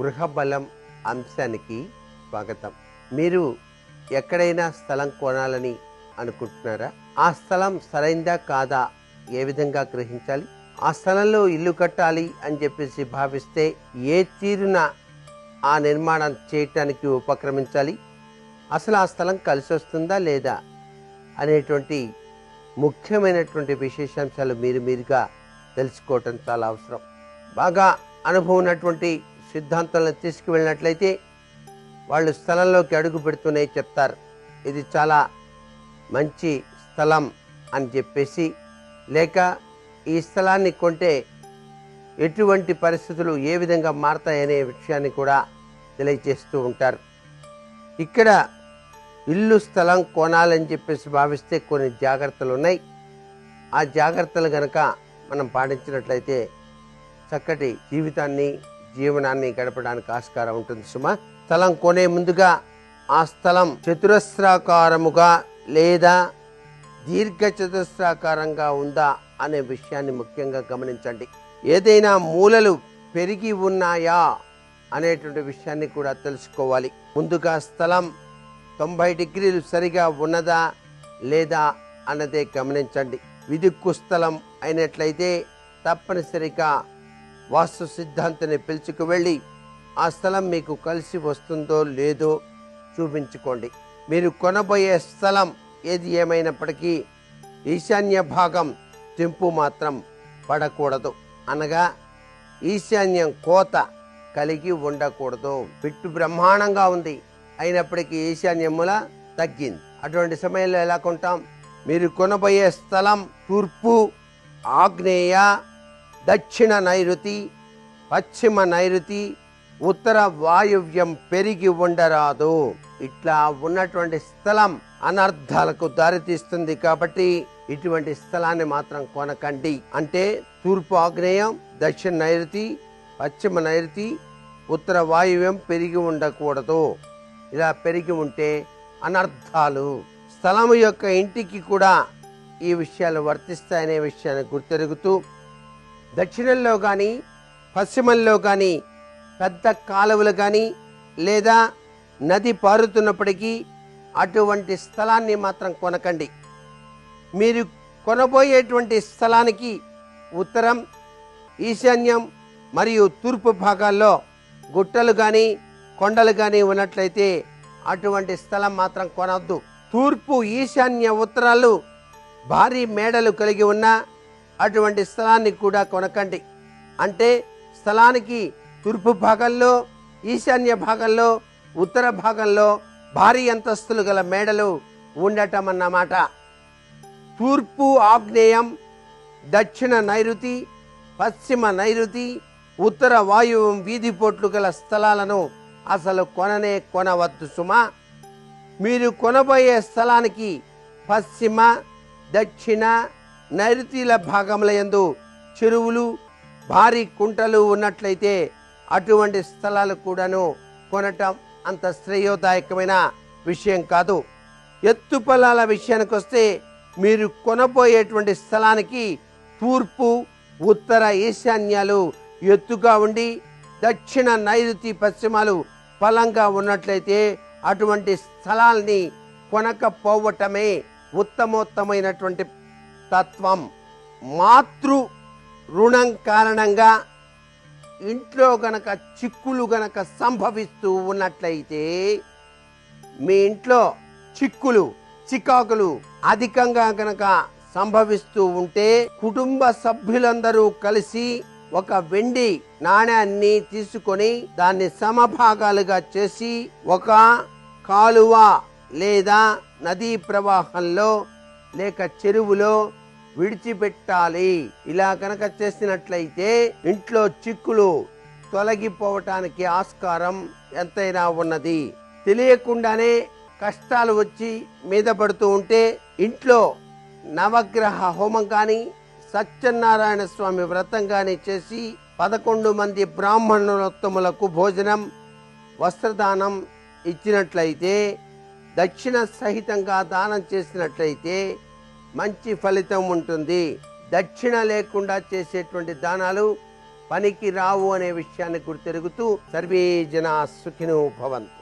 గృహబలం అంశానికి స్వాగతం. మీరు ఎక్కడైనా స్థలం కొనాలని అనుకుంటున్నారా? ఆ స్థలం సరైందా కాదా? ఏ విధంగా గ్రహించాలి? ఆ స్థలంలో ఇల్లు కట్టాలి అని చెప్పేసి భావిస్తే ఏ తీరున ఆ నిర్మాణం చేయటానికి ఉపక్రమించాలి? అసలు ఆ స్థలం కలిసి వస్తుందా లేదా? అనేటువంటి ముఖ్యమైనటువంటి విశేషాంశాలు మీరు మీరుగా తెలుసుకోవటం చాలా అవసరం. బాగా అనుభవం ఉన్నటువంటి సిద్ధాంతాలను తీసుకువెళ్ళినట్లయితే వాళ్ళు స్థలంలోకి అడుగు పెడుతూనే చెప్తారు. ఇది చాలా మంచి స్థలం అని చెప్పేసి లేక ఈ స్థలాన్ని కొంటే ఎటువంటి పరిస్థితులు ఏ విధంగా మారతాయనే విషయాన్ని కూడా తెలియజేస్తూ ఉంటారు. ఇక్కడ ఇల్లు స్థలం కొనాలని చెప్పేసి భావిస్తే కొన్ని జాగ్రత్తలు ఉన్నాయి. ఆ జాగ్రత్తలు గనక మనం పాటించినట్లయితే చక్కటి జీవితాన్ని జీవనాన్ని గడపడానికి ఆస్కారం ఉంటుంది సుమా. స్థలం కొనే ముందుగా ఆ స్థలం చతురస్రాకారముగా లేదా దీర్ఘ చతురస్రాకారంగా ఉందా అనే విషయాన్ని ముఖ్యంగా గమనించండి. ఏదైనా మూలలు పెరిగి ఉన్నాయా అనేటువంటి విషయాన్ని కూడా తెలుసుకోవాలి. ముందుగా స్థలం తొంభై డిగ్రీలు సరిగా ఉన్నదా లేదా అన్నదే గమనించండి. విదిక్కు స్థలం అయినట్లయితే తప్పనిసరిగా వాస్తు సిద్ధాంతిని పిలుచుకు వెళ్ళి ఆ స్థలం మీకు కలిసి వస్తుందో లేదో చూపించుకోండి. మీరు కొనబోయే స్థలం ఏది ఏమైనప్పటికీ ఈశాన్య భాగం తెంపు మాత్రం పడకూడదు. అనగా ఈశాన్యం కోత కలిగి ఉండకూడదు. బిట్టు బ్రహ్మాండంగా ఉంది. అయినప్పటికీ ఈశాన్యముల తగ్గింది. అటువంటి సమయంలో ఎలా కొంటాం? మీరు కొనబోయే స్థలం తూర్పు ఆగ్నేయ దక్షిణ నైరుతి పశ్చిమ నైరుతి ఉత్తర వాయువ్యం పెరిగి ఉండరాదు. ఇట్లా ఉన్నటువంటి స్థలం అనర్థాలకు దారితీస్తుంది కాబట్టి ఇటువంటి స్థలాన్ని మాత్రం కొనకండి. అంటే తూర్పు ఆగ్నేయం దక్షిణ నైరుతి పశ్చిమ నైరుతి ఉత్తర వాయువ్యం పెరిగి ఉండకూడదు. ఇలా పెరిగి ఉంటే అనర్థాలు స్థలము యొక్క ఇంటికి కూడా ఈ విషయాలు వర్తిస్తాయనే విషయాన్ని గుర్తెరుగుతూ దక్షిణంలో కానీ పశ్చిమంలో కానీ పెద్ద కాలువలు కానీ లేదా నది పారుతున్నప్పటికీ అటువంటి స్థలాన్ని మాత్రం కొనకండి. మీరు కొనబోయేటువంటి స్థలానికి ఉత్తరం ఈశాన్యం మరియు తూర్పు భాగాల్లో గుట్టలు కానీ కొండలు కానీ ఉన్నట్లయితే అటువంటి స్థలం మాత్రం కొనవద్దు. తూర్పు ఈశాన్య ఉత్తరాలు భారీ మేడలు కలిగి ఉన్న అటువంటి స్థలాన్ని కూడా కొనకండి. అంటే స్థలానికి తూర్పు భాగంలో ఈశాన్య భాగంలో ఉత్తర భాగంలో భారీ అంతస్తులు గల మేడలు ఉండటం అన్నమాట తూర్పు ఆగ్నేయం దక్షిణ నైరుతి పశ్చిమ నైరుతి ఉత్తర వాయువు వీధిపోట్లు గల స్థలాలను అసలు కొననే కొనవద్దు సుమా. మీరు కొనబోయే స్థలానికి పశ్చిమ దక్షిణ నైరుతీల భాగముల యందు చెరువులు భారీ కుంటలు ఉన్నట్లయితే అటువంటి స్థలాలు కూడాను కొనటం అంత శ్రేయోదాయకమైన విషయం కాదు. ఎత్తు పొలాల విషయానికి వస్తే మీరు కొనబోయేటువంటి స్థలానికి తూర్పు ఉత్తర ఈశాన్యాలు ఎత్తుగా ఉండి దక్షిణ నైరుతి పశ్చిమాలు బలంగా ఉన్నట్లయితే అటువంటి స్థలాల్ని కొనకపోవటమే ఉత్తమోత్తమైనటువంటి తత్వం మాతృ రుణం కారణంగా ఇంట్లో గనక చిక్కులు గనక సంభవిస్తూ ఉన్నట్లయితే మీ ఇంట్లో చిక్కులు చికాకులు అధికంగా గనక సంభవిస్తూ ఉంటే కుటుంబ సభ్యులందరూ కలిసి ఒక వెండి నాణ్యాన్ని తీసుకొని దాన్ని సమభాగాలుగా చేసి ఒక కాలువ లేదా నదీ ప్రవాహంలో లేక చెరువులో విడిచిపెట్టాలి. ఇలా కనుక చేసినట్లయితే ఇంట్లో చిక్కులు తొలగిపోవటానికి ఆస్కారం ఎంతైనా ఉన్నది. తెలియకుండానే కష్టాలు వచ్చి మీద పడుతూ ఉంటే ఇంట్లో నవగ్రహ హోమం కానీ సత్యనారాయణ స్వామి వ్రతం కానీ చేసి పదకొండు మంది బ్రాహ్మణోత్తములకు భోజనం వస్త్రదానం ఇచ్చినట్లయితే దక్షిణ సహితంగా దానం చేసినట్లయితే మంచి ఫలితం ఉంటుంది. దక్షిణ లేకుండా చేసేటువంటి దానాలు పనికి రావు అనే విషయాన్ని గుర్తెరుగుతూ సర్వే జన సుఖిను భవంతు.